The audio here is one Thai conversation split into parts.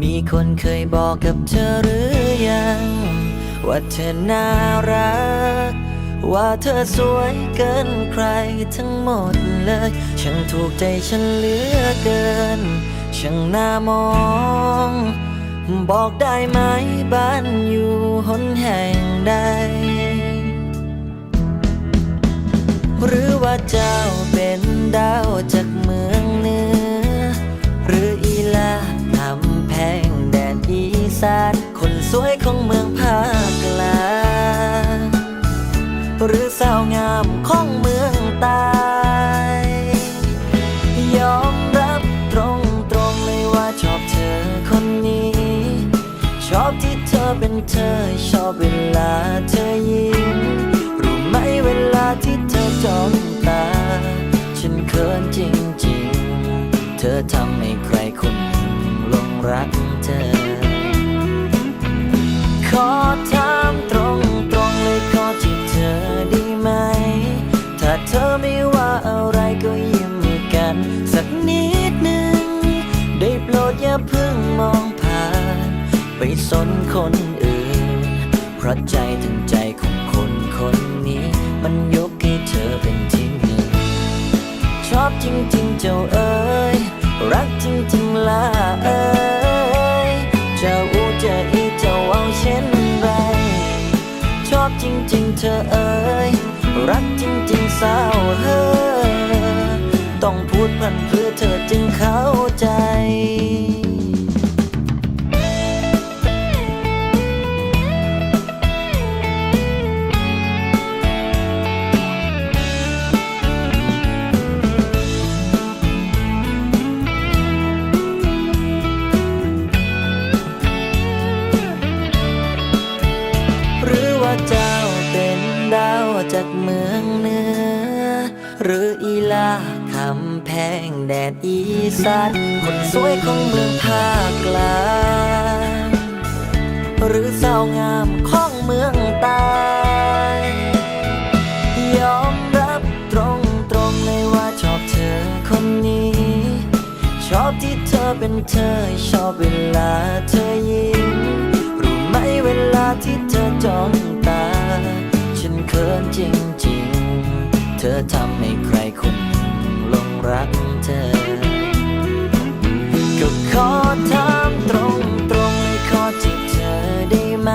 มีคนเคยบอกกับเธอหรือยัง ว่าเธอน่ารัก ว่าเธอสวยเกินใครทั้งหมดเลยฉันถูกใจฉันเหลือเกินช่างน่ามอง บอกได้ไหมบ้านอยู่หนแห่งใด หรือว่าเจ้าาวงามของเมืองใต้ยอมรับตรงตรงๆเลยว่าชอบเธอคนนี้ ชอบที่เธอเป็นเธอ ชอบเวลาเธอยิ้มรู้ไหมเวลาที่เธอจ้องตา ฉันเขินจริงๆ เธอทำให้ใครคนหนึ่งลงรักเธอ อย่าเพิ่งมองผ่าน ไปสนคนอื่น เพราะใจถึงใจของคนคนนี้ มันยกให้เธอเป็นที่หนึ่งชอบจริง ๆ เจ้าเอ๋ยรักจริง ๆล่ะเอ๋ยจะอูจะอีจะเอาเช่นไร ชอบจริง ๆ เธอเอ๋ยรักจริง ๆสาวเฮ้ยต้องพูดพันเพื่อเธอจึงเข้า เจ้าเป็นดาวจากเมืองเหนือ หรืออีลาคำแพงแดดอีสานคนสวยของเมืองภาคกลางหรือสาวงามของเมืองใต้ยอมรับตรงตรงๆเลยว่าชอบเธอคนนี้ ชอบที่เธอเป็นเธอชอบเวลาเธอยิ้มรู้ไหมเวลาที่เธอจ้อง จริงๆ เธอทำให้ใครคนหนึ่งหลงรักเธอ ก็ขอถามตรงตรงๆเลยขอจีบเธอได้ไหม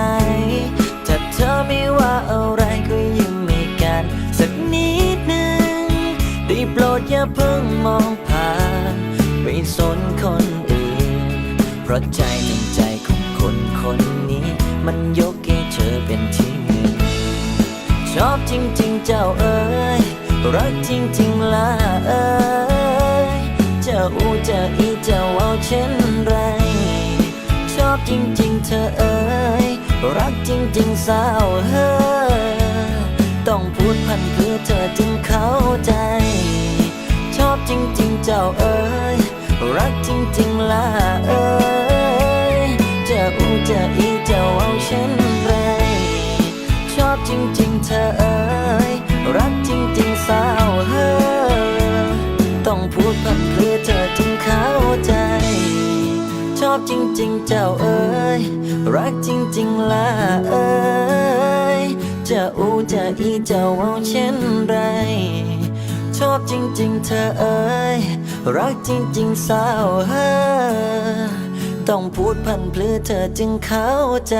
ถ้าเธอไม่ว่าอะไรก็ยิ้มให้กัน สักนิดหนึ่งได้โปรดอย่าเพิ่งมองผ่านไปสนคนอื่น เพราะใจทั้งใจของคนคนนี้มันยกเธ จริง ๆ เจ้าเอ๋ยรักจริง ๆล่ะเอ๋ยเจ้าอูเจ้าอีเจ้าเอาเช่นไร ชอบจริง ๆ เธอเอ๋ยรักจริง ๆ สาวเฮ้ยต้องพูดพันเพื่อเธอจึงเข้าใจ ชอบจริง ๆ เจ้าเอ๋ยรักจริง ๆล่ะเอ๋ยเจ้าอูเจ้าอีเจ้าเอาเช่นไร ชอบจริง ๆ เธอเอ๋ย รักจริงๆสาวเฮ้ยต้องพูดพันเพื่อเธอจึงเข้าใจ ชอบจริงๆเจ้าเอ๋ยรักจริงๆล่ะเอ๋ยจะอูจะอีเจ้าเอาเช่นไร ชอบจริงๆเธอเอ๋ยรักจริงๆสาวเฮ้ยต้องพูดพันเพื่อเธอจึงเข้าใจ